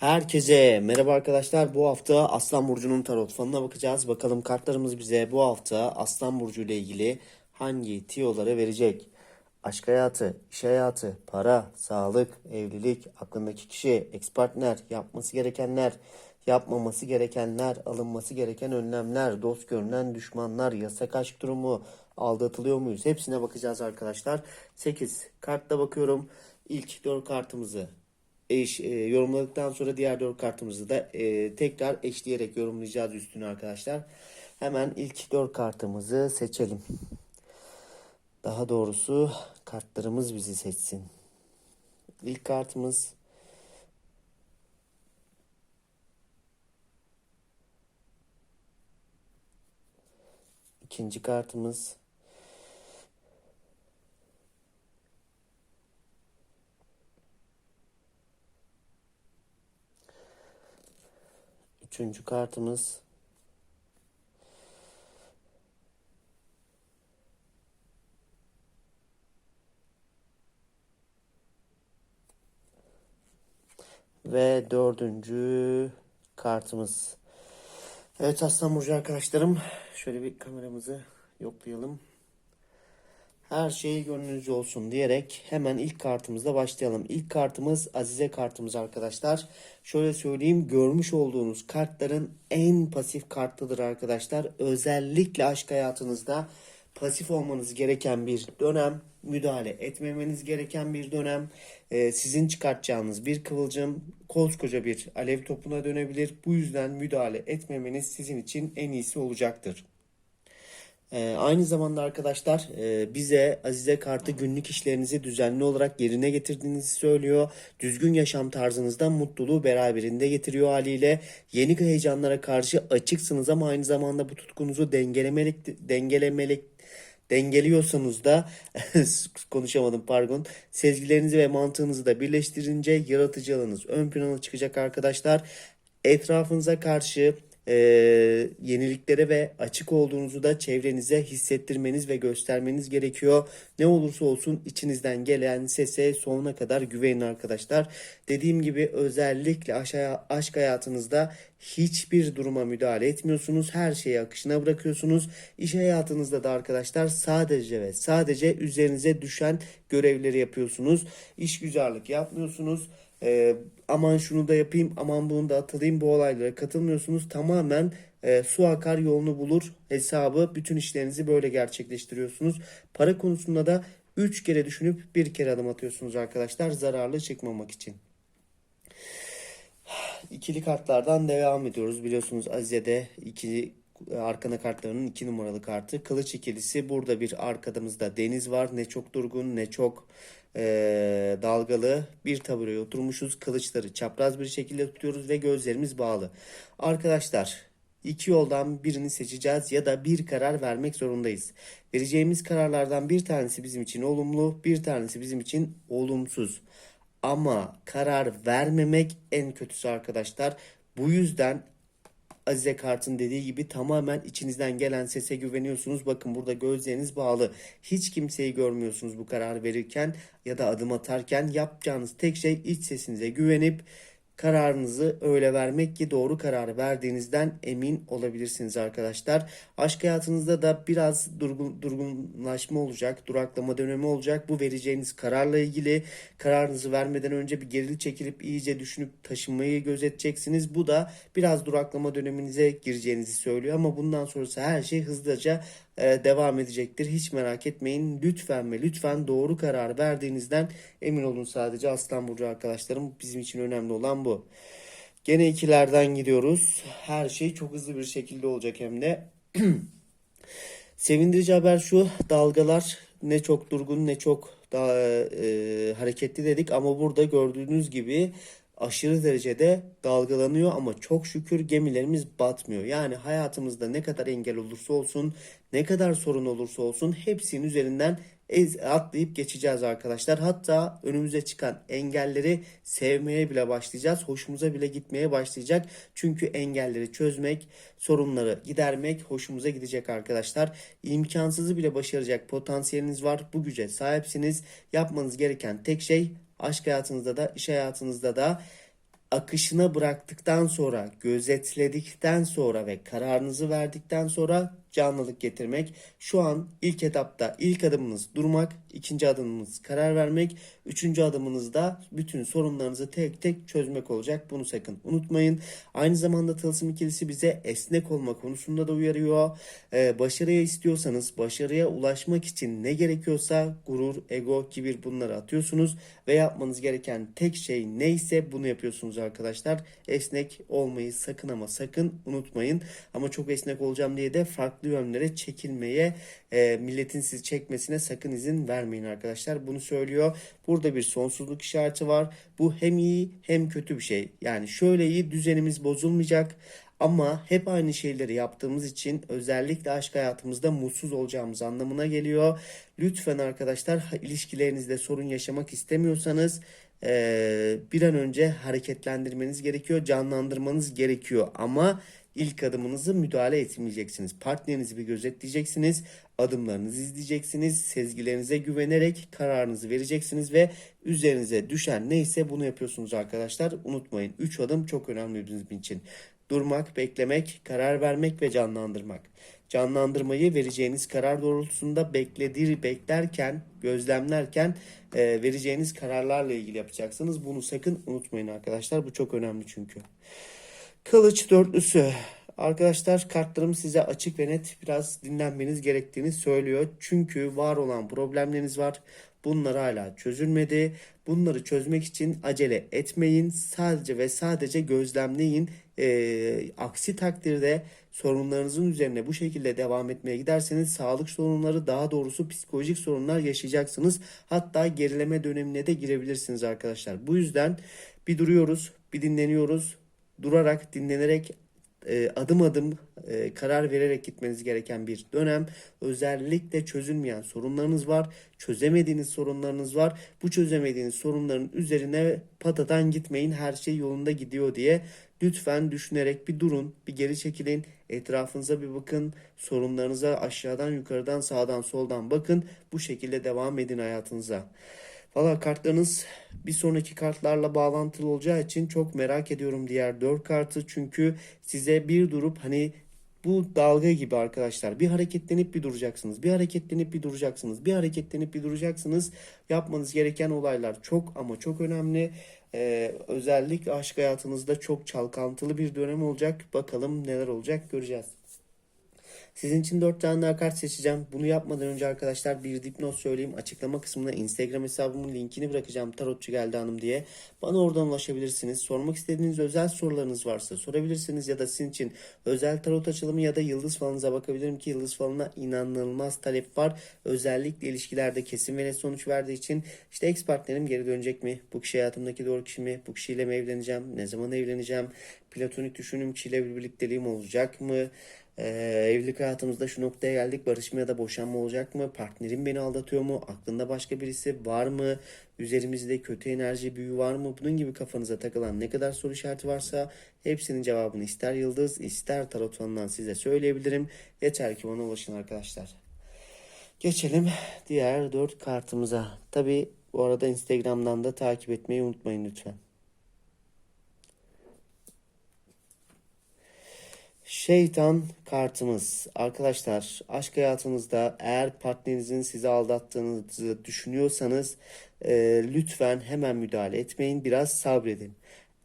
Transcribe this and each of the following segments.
Herkese merhaba arkadaşlar. Bu hafta Aslan Burcu'nun tarot falına bakacağız. Bakalım kartlarımız bize bu hafta Aslan Burcu ile ilgili hangi tiyoları verecek? Aşk hayatı, iş hayatı, para, sağlık, evlilik, aklındaki kişi, ex partner, yapması gerekenler, yapmaması gerekenler, alınması gereken önlemler, dost görünen düşmanlar, yasak aşk durumu, aldatılıyor muyuz? Hepsine bakacağız arkadaşlar. 8 kartla bakıyorum. İlk 4 kartımızı eş, e, yorumladıktan sonra diğer dört kartımızı da e, tekrar eşleyerek yorumlayacağız üstüne arkadaşlar. Hemen ilk dört kartımızı seçelim. Daha doğrusu kartlarımız bizi seçsin. İlk kartımız ikinci kartımız Üçüncü kartımız. Ve dördüncü kartımız. Evet Aslan Burcu arkadaşlarım. Şöyle bir kameramızı yoklayalım. Her şey gönlünüzce olsun diyerek hemen ilk kartımızla başlayalım. İlk kartımız Azize kartımız arkadaşlar. Şöyle söyleyeyim görmüş olduğunuz kartların en pasif kartıdır arkadaşlar. Özellikle aşk hayatınızda pasif olmanız gereken bir dönem, müdahale etmemeniz gereken bir dönem, Ee, sizin çıkartacağınız bir kıvılcım koskoca bir alev topuna dönebilir. Bu yüzden müdahale etmemeniz sizin için en iyisi olacaktır. Ee, aynı zamanda arkadaşlar e, bize Azize Kartı günlük işlerinizi düzenli olarak yerine getirdiğinizi söylüyor. Düzgün yaşam tarzınızdan mutluluğu beraberinde getiriyor haliyle. Yeni heyecanlara karşı açıksınız ama aynı zamanda bu tutkunuzu dengelemelik, dengelemelik, dengeliyorsanız da konuşamadım pardon. Sezgilerinizi ve mantığınızı da birleştirince yaratıcılığınız ön plana çıkacak arkadaşlar. Etrafınıza karşı e, yeniliklere ve açık olduğunuzu da çevrenize hissettirmeniz ve göstermeniz gerekiyor. Ne olursa olsun içinizden gelen sese sonuna kadar güvenin arkadaşlar. Dediğim gibi özellikle aşağı, aşk hayatınızda hiçbir duruma müdahale etmiyorsunuz. Her şeyi akışına bırakıyorsunuz. İş hayatınızda da arkadaşlar sadece ve sadece üzerinize düşen görevleri yapıyorsunuz. İşgüzarlık yapmıyorsunuz. Ee, aman şunu da yapayım, aman bunu da atılayım bu olaylara katılmıyorsunuz. Tamamen e, su akar yolunu bulur hesabı bütün işlerinizi böyle gerçekleştiriyorsunuz. Para konusunda da 3 kere düşünüp bir kere adım atıyorsunuz arkadaşlar zararlı çıkmamak için. İkili kartlardan devam ediyoruz. Biliyorsunuz Azize'de ikili arkana kartlarının iki numaralı kartı. Kılıç ikilisi burada bir arkamızda deniz var. Ne çok durgun ne çok e, dalgalı bir tabureye oturmuşuz. Kılıçları çapraz bir şekilde tutuyoruz ve gözlerimiz bağlı. Arkadaşlar iki yoldan birini seçeceğiz ya da bir karar vermek zorundayız. Vereceğimiz kararlardan bir tanesi bizim için olumlu, bir tanesi bizim için olumsuz. Ama karar vermemek en kötüsü arkadaşlar. Bu yüzden Azize Kart'ın dediği gibi tamamen içinizden gelen sese güveniyorsunuz. Bakın burada gözleriniz bağlı. Hiç kimseyi görmüyorsunuz bu karar verirken ya da adım atarken. Yapacağınız tek şey iç sesinize güvenip kararınızı öyle vermek ki doğru kararı verdiğinizden emin olabilirsiniz arkadaşlar. Aşk hayatınızda da biraz durgun, durgunlaşma olacak, duraklama dönemi olacak. Bu vereceğiniz kararla ilgili kararınızı vermeden önce bir geri çekilip iyice düşünüp taşınmayı gözeteceksiniz. Bu da biraz duraklama döneminize gireceğinizi söylüyor ama bundan sonrası her şey hızlıca devam edecektir. Hiç merak etmeyin. Lütfen ve lütfen doğru karar verdiğinizden emin olun sadece Aslan Burcu arkadaşlarım. Bizim için önemli olan bu. Gene ikilerden gidiyoruz. Her şey çok hızlı bir şekilde olacak hem de. Sevindirici haber şu. Dalgalar ne çok durgun ne çok daha e, hareketli dedik ama burada gördüğünüz gibi aşırı derecede dalgalanıyor ama çok şükür gemilerimiz batmıyor. Yani hayatımızda ne kadar engel olursa olsun, ne kadar sorun olursa olsun hepsinin üzerinden atlayıp geçeceğiz arkadaşlar. Hatta önümüze çıkan engelleri sevmeye bile başlayacağız. Hoşumuza bile gitmeye başlayacak. Çünkü engelleri çözmek, sorunları gidermek hoşumuza gidecek arkadaşlar. İmkansızı bile başaracak potansiyeliniz var. Bu güce sahipsiniz. Yapmanız gereken tek şey aşk hayatınızda da iş hayatınızda da akışına bıraktıktan sonra, gözetledikten sonra ve kararınızı verdikten sonra canlılık getirmek. Şu an ilk etapta ilk adımınız durmak, ikinci adımınız karar vermek, üçüncü adımınız da bütün sorunlarınızı tek tek çözmek olacak. Bunu sakın unutmayın. Aynı zamanda tılsım ikilisi bize esnek olma konusunda da uyarıyor. Ee, başarıya istiyorsanız, başarıya ulaşmak için ne gerekiyorsa gurur, ego, kibir bunları atıyorsunuz ve yapmanız gereken tek şey neyse bunu yapıyorsunuz arkadaşlar. Esnek olmayı sakın ama sakın unutmayın. Ama çok esnek olacağım diye de farklı yönlere çekilmeye, e, milletin sizi çekmesine sakın izin vermeyin arkadaşlar. Bunu söylüyor. Burada bir sonsuzluk işareti var. Bu hem iyi hem kötü bir şey. Yani şöyle iyi düzenimiz bozulmayacak. Ama hep aynı şeyleri yaptığımız için özellikle aşk hayatımızda mutsuz olacağımız anlamına geliyor. Lütfen arkadaşlar ilişkilerinizde sorun yaşamak istemiyorsanız eee, bir an önce hareketlendirmeniz gerekiyor, canlandırmanız gerekiyor. Ama ilk adımınızı müdahale etmeyeceksiniz. Partnerinizi bir gözetleyeceksiniz, adımlarınızı izleyeceksiniz, sezgilerinize güvenerek kararınızı vereceksiniz ve üzerinize düşen neyse bunu yapıyorsunuz arkadaşlar. Unutmayın 3 adım çok önemli bizim için. Durmak, beklemek, karar vermek ve canlandırmak. Canlandırmayı vereceğiniz karar doğrultusunda bekledir, beklerken, gözlemlerken e, vereceğiniz kararlarla ilgili yapacaksınız. Bunu sakın unutmayın arkadaşlar. Bu çok önemli çünkü. Kılıç dörtlüsü. Arkadaşlar kartlarım size açık ve net biraz dinlenmeniz gerektiğini söylüyor. Çünkü var olan problemleriniz var. Bunlar hala çözülmedi. Bunları çözmek için acele etmeyin. Sadece ve sadece gözlemleyin. Ee, aksi takdirde sorunlarınızın üzerine bu şekilde devam etmeye giderseniz sağlık sorunları daha doğrusu psikolojik sorunlar yaşayacaksınız. Hatta gerileme dönemine de girebilirsiniz arkadaşlar. Bu yüzden bir duruyoruz, bir dinleniyoruz. Durarak, dinlenerek e, adım adım e, karar vererek gitmeniz gereken bir dönem. Özellikle çözülmeyen sorunlarınız var. Çözemediğiniz sorunlarınız var. Bu çözemediğiniz sorunların üzerine patadan gitmeyin. Her şey yolunda gidiyor diye. Lütfen düşünerek bir durun, bir geri çekilin. Etrafınıza bir bakın. Sorunlarınıza aşağıdan, yukarıdan, sağdan, soldan bakın. Bu şekilde devam edin hayatınıza. Valla kartlarınız bir sonraki kartlarla bağlantılı olacağı için çok merak ediyorum diğer 4 kartı. Çünkü size bir durup hani bu dalga gibi arkadaşlar bir hareketlenip bir duracaksınız. Bir hareketlenip bir duracaksınız. Bir hareketlenip bir duracaksınız. Yapmanız gereken olaylar çok ama çok önemli. Ee, özellikle aşk hayatınızda çok çalkantılı bir dönem olacak. Bakalım neler olacak göreceğiz. Sizin için 4 tane daha kart seçeceğim. Bunu yapmadan önce arkadaşlar bir dipnot söyleyeyim. Açıklama kısmına Instagram hesabımın linkini bırakacağım. Tarotçu geldi hanım diye. Bana oradan ulaşabilirsiniz. Sormak istediğiniz özel sorularınız varsa sorabilirsiniz. Ya da sizin için özel tarot açılımı ya da yıldız falınıza bakabilirim ki yıldız falına inanılmaz talep var. Özellikle ilişkilerde kesin ve net sonuç verdiği için işte ex partnerim geri dönecek mi? Bu kişi hayatımdaki doğru kişi mi? Bu kişiyle mi evleneceğim? Ne zaman evleneceğim? Platonik düşünüm kişiyle bir birlikteliğim olacak mı? Ee, evlilik hayatımızda şu noktaya geldik. Barışma ya da boşanma olacak mı? Partnerim beni aldatıyor mu? Aklında başka birisi var mı? Üzerimizde kötü enerji büyü var mı? Bunun gibi kafanıza takılan ne kadar soru işareti varsa hepsinin cevabını ister yıldız ister tarot falından size söyleyebilirim. Yeter ki bana ulaşın arkadaşlar. Geçelim diğer dört kartımıza. Tabi bu arada Instagram'dan da takip etmeyi unutmayın lütfen. Şeytan kartımız. Arkadaşlar aşk hayatınızda eğer partnerinizin sizi aldattığınızı düşünüyorsanız e, lütfen hemen müdahale etmeyin. Biraz sabredin.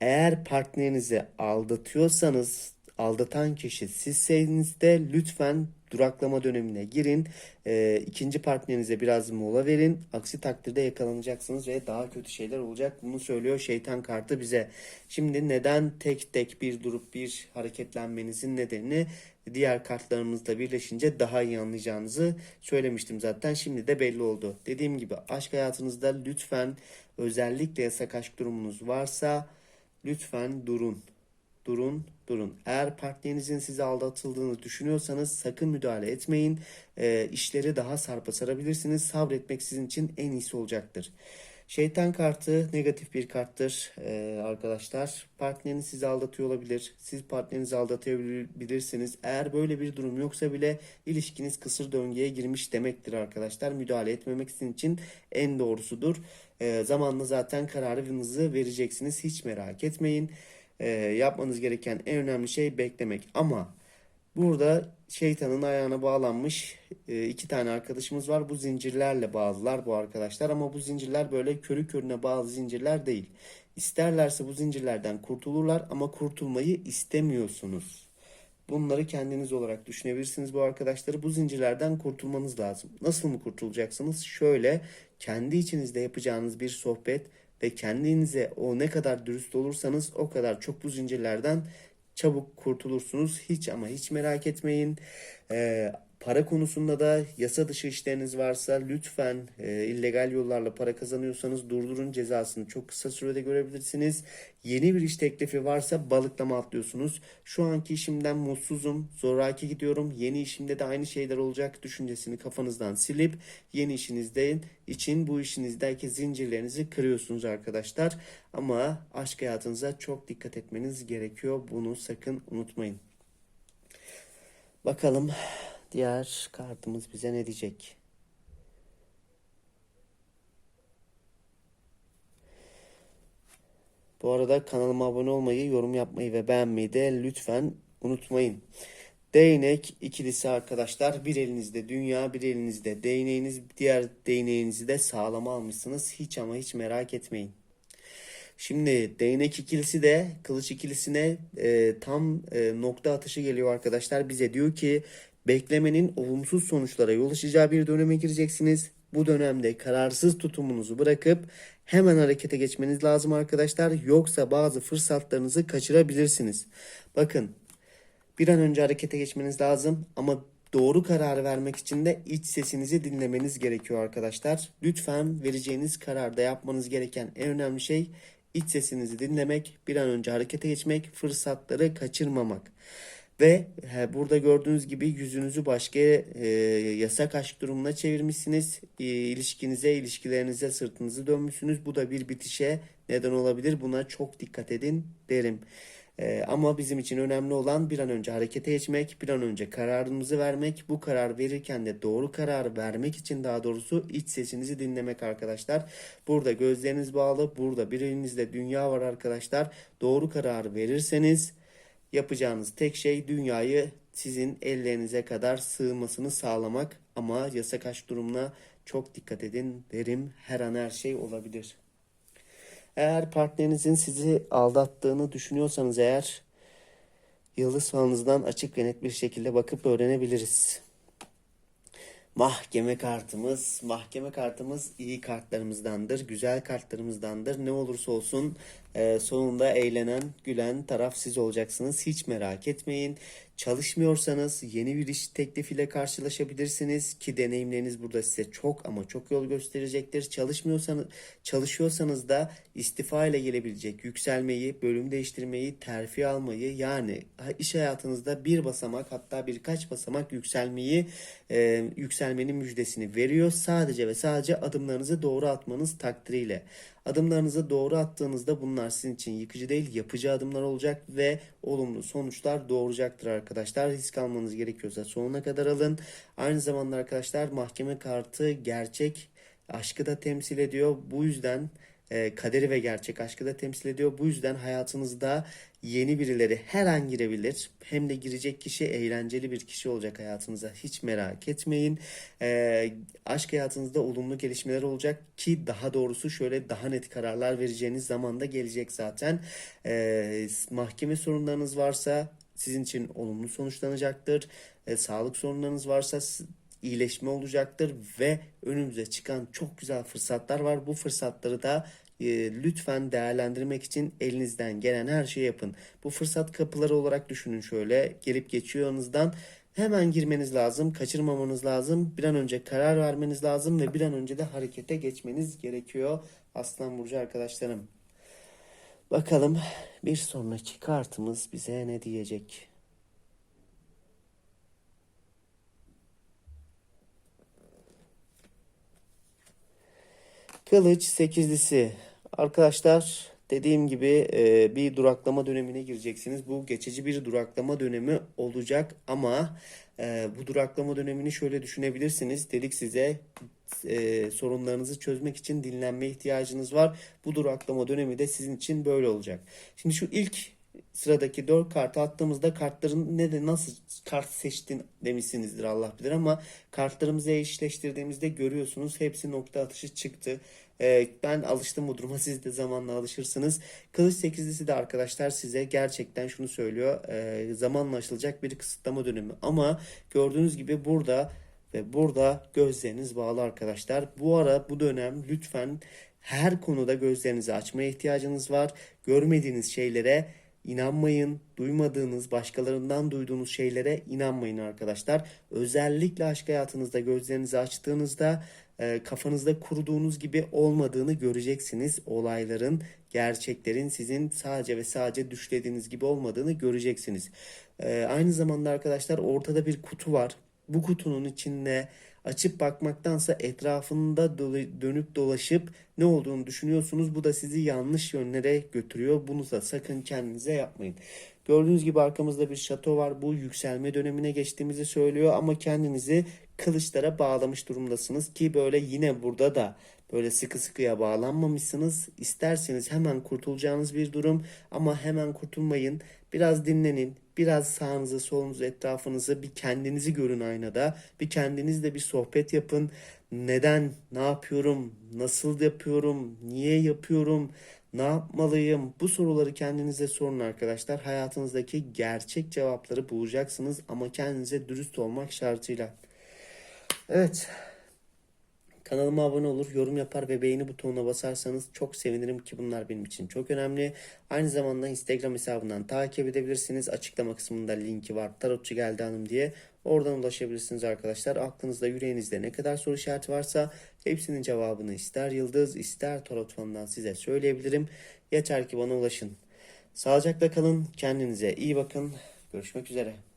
Eğer partnerinizi aldatıyorsanız aldatan kişi sizseniz de lütfen duraklama dönemine girin. E, ikinci partnerinize biraz mola verin. Aksi takdirde yakalanacaksınız ve daha kötü şeyler olacak. Bunu söylüyor şeytan kartı bize. Şimdi neden tek tek bir durup bir hareketlenmenizin nedenini diğer kartlarımızla birleşince daha iyi anlayacağınızı söylemiştim zaten. Şimdi de belli oldu. Dediğim gibi aşk hayatınızda lütfen özellikle yasak aşk durumunuz varsa lütfen durun. Durun, durun. Eğer partnerinizin sizi aldatıldığını düşünüyorsanız sakın müdahale etmeyin. E, işleri daha sarpa sarabilirsiniz. Sabretmek sizin için en iyisi olacaktır. Şeytan kartı negatif bir karttır e, arkadaşlar. Partneriniz sizi aldatıyor olabilir. Siz partnerinizi aldatabilirsiniz. Eğer böyle bir durum yoksa bile ilişkiniz kısır döngüye girmiş demektir arkadaşlar. Müdahale etmemek sizin için en doğrusudur. e, zamanla zaten kararınızı vereceksiniz. Hiç merak etmeyin. E, yapmanız gereken en önemli şey beklemek. Ama burada şeytanın ayağına bağlanmış e, iki tane arkadaşımız var. Bu zincirlerle bağlılar bu arkadaşlar. Ama bu zincirler böyle körü körüne bağlı zincirler değil. İsterlerse bu zincirlerden kurtulurlar ama kurtulmayı istemiyorsunuz. Bunları kendiniz olarak düşünebilirsiniz bu arkadaşları. Bu zincirlerden kurtulmanız lazım. Nasıl mı kurtulacaksınız? Şöyle kendi içinizde yapacağınız bir sohbet ve kendinize o ne kadar dürüst olursanız o kadar çok bu zincirlerden çabuk kurtulursunuz. Hiç ama hiç merak etmeyin. Ee, para konusunda da yasa dışı işleriniz varsa lütfen e, illegal yollarla para kazanıyorsanız durdurun cezasını çok kısa sürede görebilirsiniz. Yeni bir iş teklifi varsa balıklama atlıyorsunuz. Şu anki işimden mutsuzum, zoraki gidiyorum. Yeni işimde de aynı şeyler olacak düşüncesini kafanızdan silip yeni işinizde için bu işinizdeki zincirlerinizi kırıyorsunuz arkadaşlar. Ama aşk hayatınıza çok dikkat etmeniz gerekiyor. Bunu sakın unutmayın. Bakalım diğer kartımız bize ne diyecek? Bu arada kanalıma abone olmayı, yorum yapmayı ve beğenmeyi de lütfen unutmayın. Değnek ikilisi arkadaşlar. Bir elinizde dünya, bir elinizde değneğiniz, diğer değneğinizi de sağlam almışsınız. Hiç ama hiç merak etmeyin. Şimdi değnek ikilisi de kılıç ikilisine e, tam e, nokta atışı geliyor arkadaşlar. Bize diyor ki beklemenin olumsuz sonuçlara yol açacağı bir döneme gireceksiniz. Bu dönemde kararsız tutumunuzu bırakıp hemen harekete geçmeniz lazım arkadaşlar. Yoksa bazı fırsatlarınızı kaçırabilirsiniz. Bakın bir an önce harekete geçmeniz lazım ama doğru kararı vermek için de iç sesinizi dinlemeniz gerekiyor arkadaşlar. Lütfen vereceğiniz kararda yapmanız gereken en önemli şey iç sesinizi dinlemek, bir an önce harekete geçmek, fırsatları kaçırmamak. Ve he, burada gördüğünüz gibi yüzünüzü başka e, yasak aşk durumuna çevirmişsiniz. E, ilişkinize, ilişkilerinize sırtınızı dönmüşsünüz. Bu da bir bitişe neden olabilir. Buna çok dikkat edin derim. E, ama bizim için önemli olan bir an önce harekete geçmek, bir an önce kararımızı vermek. Bu karar verirken de doğru kararı vermek için daha doğrusu iç sesinizi dinlemek arkadaşlar. Burada gözleriniz bağlı, burada bir elinizde dünya var arkadaşlar. Doğru kararı verirseniz Yapacağınız tek şey dünyayı sizin ellerinize kadar sığmasını sağlamak ama yasak aşk durumuna çok dikkat edin derim. Her an her şey olabilir. Eğer partnerinizin sizi aldattığını düşünüyorsanız eğer yıldız falınızdan açık ve net bir şekilde bakıp öğrenebiliriz. Mahkeme kartımız, mahkeme kartımız iyi kartlarımızdandır, güzel kartlarımızdandır. Ne olursa olsun e, sonunda eğlenen, gülen taraf siz olacaksınız. Hiç merak etmeyin. Çalışmıyorsanız yeni bir iş teklifiyle karşılaşabilirsiniz ki deneyimleriniz burada size çok ama çok yol gösterecektir. Çalışmıyorsanız, çalışıyorsanız da istifa ile gelebilecek yükselmeyi, bölüm değiştirmeyi, terfi almayı yani iş hayatınızda bir basamak hatta birkaç basamak yükselmeyi, e, yükselmenin müjdesini veriyor. Sadece ve sadece adımlarınızı doğru atmanız takdiriyle. Adımlarınızı doğru attığınızda bunlar sizin için yıkıcı değil, yapıcı adımlar olacak ve olumlu sonuçlar doğuracaktır arkadaşlar. Risk almanız gerekiyorsa sonuna kadar alın. Aynı zamanda arkadaşlar mahkeme kartı gerçek aşkı da temsil ediyor. Bu yüzden e, kaderi ve gerçek aşkı da temsil ediyor. Bu yüzden hayatınızda yeni birileri her an girebilir. Hem de girecek kişi eğlenceli bir kişi olacak hayatınıza. Hiç merak etmeyin. E, aşk hayatınızda olumlu gelişmeler olacak ki daha doğrusu şöyle daha net kararlar vereceğiniz zaman da gelecek zaten. E, mahkeme sorunlarınız varsa sizin için olumlu sonuçlanacaktır. E, sağlık sorunlarınız varsa iyileşme olacaktır ve önümüze çıkan çok güzel fırsatlar var. Bu fırsatları da e, lütfen değerlendirmek için elinizden gelen her şeyi yapın. Bu fırsat kapıları olarak düşünün şöyle gelip geçiyor yanınızdan. Hemen girmeniz lazım, kaçırmamanız lazım. Bir an önce karar vermeniz lazım ve bir an önce de harekete geçmeniz gerekiyor Aslan Burcu arkadaşlarım. Bakalım bir sonraki kartımız bize ne diyecek? Kılıç sekizlisi. Arkadaşlar dediğim gibi e, bir duraklama dönemine gireceksiniz. Bu geçici bir duraklama dönemi olacak ama e, bu duraklama dönemini şöyle düşünebilirsiniz. Dedik size e, sorunlarınızı çözmek için dinlenme ihtiyacınız var. Bu duraklama dönemi de sizin için böyle olacak. Şimdi şu ilk sıradaki 4 kartı attığımızda kartların ne de nasıl kart seçtin demişsinizdir Allah bilir ama kartlarımızı eşleştirdiğimizde görüyorsunuz hepsi nokta atışı çıktı. Ee, ben alıştım bu duruma siz de zamanla alışırsınız. Kılıç sekizlisi de arkadaşlar size gerçekten şunu söylüyor. Ee, zamanla aşılacak bir kısıtlama dönemi ama gördüğünüz gibi burada ve burada gözleriniz bağlı arkadaşlar. Bu ara bu dönem lütfen her konuda gözlerinizi açmaya ihtiyacınız var. Görmediğiniz şeylere inanmayın. Duymadığınız, başkalarından duyduğunuz şeylere inanmayın arkadaşlar. Özellikle aşk hayatınızda gözlerinizi açtığınızda e, kafanızda kurduğunuz gibi olmadığını göreceksiniz. Olayların, gerçeklerin sizin sadece ve sadece düşlediğiniz gibi olmadığını göreceksiniz. E, aynı zamanda arkadaşlar ortada bir kutu var. Bu kutunun içinde açıp bakmaktansa etrafında dönüp dolaşıp ne olduğunu düşünüyorsunuz. Bu da sizi yanlış yönlere götürüyor. Bunu da sakın kendinize yapmayın. Gördüğünüz gibi arkamızda bir şato var. Bu yükselme dönemine geçtiğimizi söylüyor ama kendinizi kılıçlara bağlamış durumdasınız ki böyle yine burada da böyle sıkı sıkıya bağlanmamışsınız. İsterseniz hemen kurtulacağınız bir durum ama hemen kurtulmayın. Biraz dinlenin. Biraz sağınızı, solunuzu, etrafınızı bir kendinizi görün aynada. Bir kendinizle bir sohbet yapın. Neden, ne yapıyorum, nasıl yapıyorum, niye yapıyorum, ne yapmalıyım? Bu soruları kendinize sorun arkadaşlar. Hayatınızdaki gerçek cevapları bulacaksınız ama kendinize dürüst olmak şartıyla. Evet. Kanalıma abone olur, yorum yapar ve beğeni butonuna basarsanız çok sevinirim ki bunlar benim için çok önemli. Aynı zamanda Instagram hesabından takip edebilirsiniz. Açıklama kısmında linki var. Tarotçu geldi hanım diye. Oradan ulaşabilirsiniz arkadaşlar. Aklınızda, yüreğinizde ne kadar soru işareti varsa hepsinin cevabını ister yıldız, ister tarot fanından size söyleyebilirim. Yeter ki bana ulaşın. Sağlıcakla kalın, kendinize iyi bakın. Görüşmek üzere.